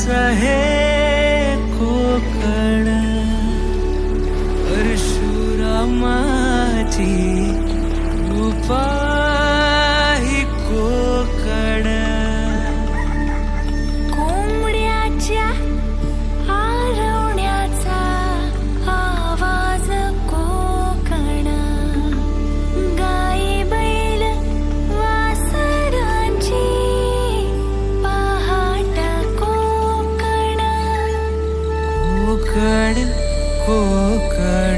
सहे कोकण। परशुरामाची खोकर्णसुरमा கோக்கட